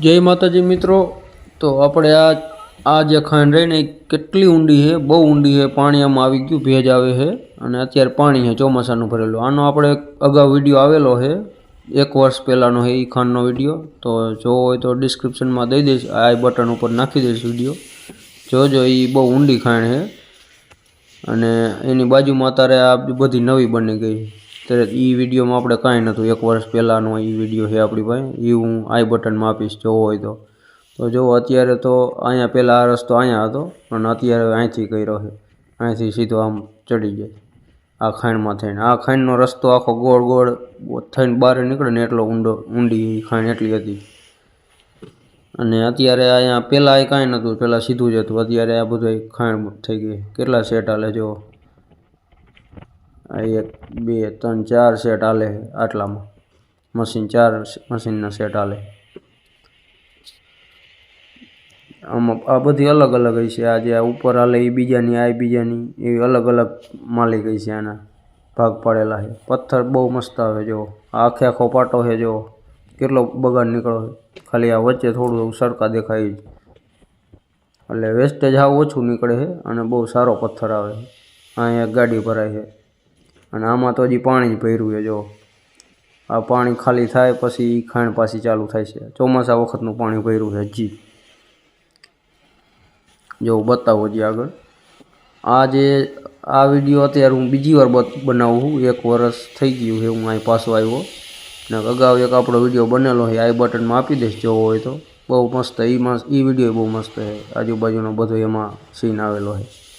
જય માતાજી મિત્રો. તો આપણે આ આ જે ખાંડ રહી ને એ કેટલી ઊંડી છે? બહુ ઊંડી છે. પાણી આમાં આવી ગયું ભેજ આવે છે અને અત્યારે પાણી છે, ચોમાસાનું ભરેલું. આનો આપણે અગાઉ વીડિયો આવેલો છે. એક વર્ષ પહેલાંનો છે એ ખાંડનો વીડિયો. તો જોવો હોય તો ડિસ્ક્રિપ્શનમાં દઈ દઈશ. આ બટન ઉપર નાખી દઈશ વીડિયો. જોજો એ બહુ ઊંડી ખાંડ છે. અને એની બાજુમાં અત્યારે આ બધી નવી બની ગઈ ત્યારે એ વિડીયોમાં આપણે કાંઈ નહોતું. એક વર્ષ પહેલાંનો એ વીડિયો છે આપણી પાસે. એ હું આઈ બટનમાં આપીશ જોવો હોય તો. તો જો અત્યારે તો અહીંયા પહેલાં આ રસ્તો અહીંયા હતો અને અત્યારે અહીંથી કર્યો છે. અહીંથી સીધો આમ ચડી જાય આ ખાણમાં થઈને. આ ખાણનો રસ્તો આખો ગોળ ગોળ થઈને બહાર નીકળે ને એટલો ઊંડો, ઊંડી ખાણ એટલી હતી. અને અત્યારે અહીંયા પહેલાં એ કાંઈ નહોતું. પહેલાં સીધું જ હતું. અત્યારે આ બધું ખાણ થઈ ગઈ કેટલા સેટ હાલે જો. આ એક, બે, ત્રણ, ચાર સેટ હાલે છે આટલામાં. મશીન ચાર મશીનના સેટ હાલે આમાં, આ બધી અલગ અલગ હશે. છે આ જે ઉપર હાલે એ બીજાની, આ બીજાની, એવી અલગ અલગ માલિક હશે છે આના. ભાગ પાડેલા છે. પથ્થર બહુ મસ્ત આવે જો આખે આખો પાટો છે જો કેટલો બગાડ નીકળો ખાલી આ વચ્ચે થોડું સરખા દેખાય જ એટલે વેસ્ટેજ આવું ઓછું નીકળે છે અને બહુ સારો પથ્થર આવે છે. અહીંયા ગાડી ભરાય છે. અને આમાં તો હજી પાણી જ ભર્યું છે, જો. આ પાણી ખાલી થાય પછી ખાણ પાછી ચાલુ થાય છે. ચોમાસા વખતનું પાણી ભર્યું છે હજી. જો, બતાવો હજી આગળ. આ જે, આ વીડિયો અત્યારે હું બીજી વાર બનાવું છું. એક વરસ થઈ ગયું છે, હું અહીં પાછો આવ્યો. ને અગાઉ એક આપણો વીડિયો બનેલો છે, આઈ બટનમાં આપી દઈશ જોવો હોય તો. બહુ મસ્ત એ મસ્ત એ વીડિયો બહુ મસ્ત છે. આજુબાજુનો બધો એમાં સીન આવેલો છે.